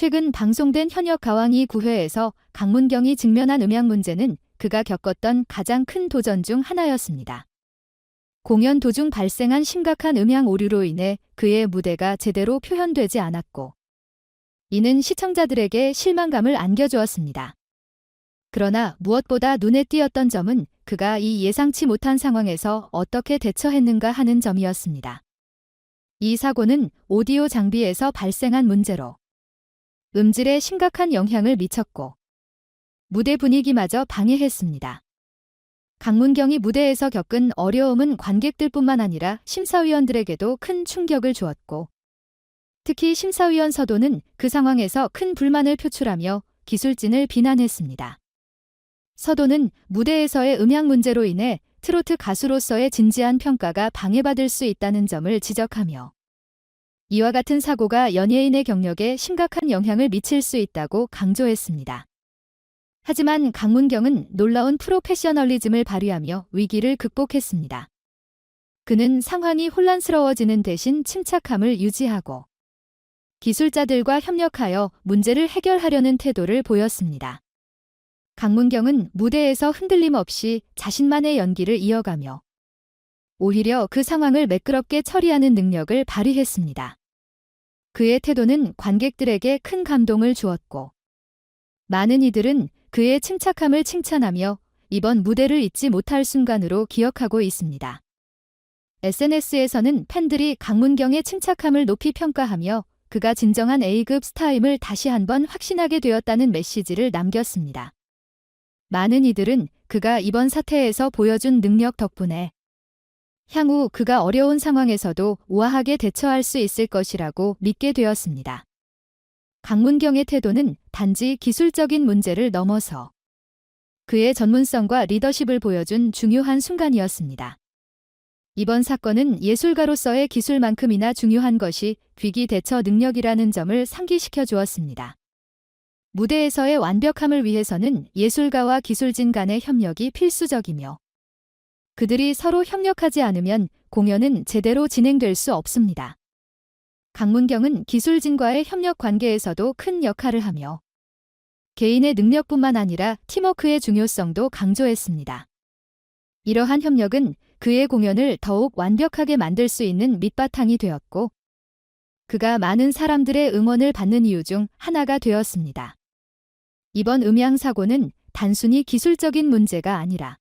최근 방송된 현역 가왕이 9회에서 강문경이 직면한 음향 문제는 그가 겪었던 가장 큰 도전 중 하나였습니다. 공연 도중 발생한 심각한 음향 오류로 인해 그의 무대가 제대로 표현되지 않았고, 이는 시청자들에게 실망감을 안겨주었습니다. 그러나 무엇보다 눈에 띄었던 점은 그가 이 예상치 못한 상황에서 어떻게 대처했는가 하는 점이었습니다. 이 사고는 오디오 장비에서 발생한 문제로 음질에 심각한 영향을 미쳤고 무대 분위기마저 방해했습니다. 강문경이 무대에서 겪은 어려움은 관객들뿐만 아니라 심사위원들에게도 큰 충격을 주었고 특히 심사위원 서도는 그 상황에서 큰 불만을 표출하며 기술진을 비난했습니다. 서도는 무대에서의 음향 문제로 인해 트로트 가수로서의 진지한 평가가 방해받을 수 있다는 점을 지적하며 이와 같은 사고가 연예인의 경력에 심각한 영향을 미칠 수 있다고 강조했습니다. 하지만 강문경은 놀라운 프로페셔널리즘을 발휘하며 위기를 극복했습니다. 그는 상황이 혼란스러워지는 대신 침착함을 유지하고 기술자들과 협력하여 문제를 해결하려는 태도를 보였습니다. 강문경은 무대에서 흔들림 없이 자신만의 연기를 이어가며 오히려 그 상황을 매끄럽게 처리하는 능력을 발휘했습니다. 그의 태도는 관객들에게 큰 감동을 주었고 많은 이들은 그의 침착함을 칭찬하며 이번 무대를 잊지 못할 순간으로 기억하고 있습니다. SNS에서는 팬들이 강문경의 침착함을 높이 평가하며 그가 진정한 A급 스타임을 다시 한번 확신하게 되었다는 메시지를 남겼습니다. 많은 이들은 그가 이번 사태에서 보여준 능력 덕분에 향후 그가 어려운 상황에서도 우아하게 대처할 수 있을 것이라고 믿게 되었습니다. 강문경의 태도는 단지 기술적인 문제를 넘어서 그의 전문성과 리더십을 보여준 중요한 순간이었습니다. 이번 사건은 예술가로서의 기술만큼이나 중요한 것이 위기 대처 능력이라는 점을 상기시켜 주었습니다. 무대에서의 완벽함을 위해서는 예술가와 기술진 간의 협력이 필수적이며 그들이 서로 협력하지 않으면 공연은 제대로 진행될 수 없습니다. 강문경은 기술진과의 협력 관계에서도 큰 역할을 하며 개인의 능력뿐만 아니라 팀워크의 중요성도 강조했습니다. 이러한 협력은 그의 공연을 더욱 완벽하게 만들 수 있는 밑바탕이 되었고 그가 많은 사람들의 응원을 받는 이유 중 하나가 되었습니다. 이번 음향 사고는 단순히 기술적인 문제가 아니라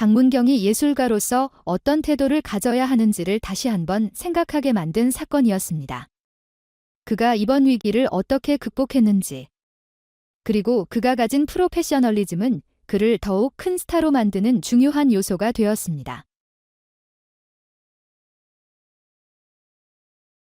강문경이 예술가로서 어떤 태도를 가져야 하는지를 다시 한번 생각하게 만든 사건이었습니다. 그가 이번 위기를 어떻게 극복했는지, 그리고 그가 가진 프로페셔널리즘은 그를 더욱 큰 스타로 만드는 중요한 요소가 되었습니다.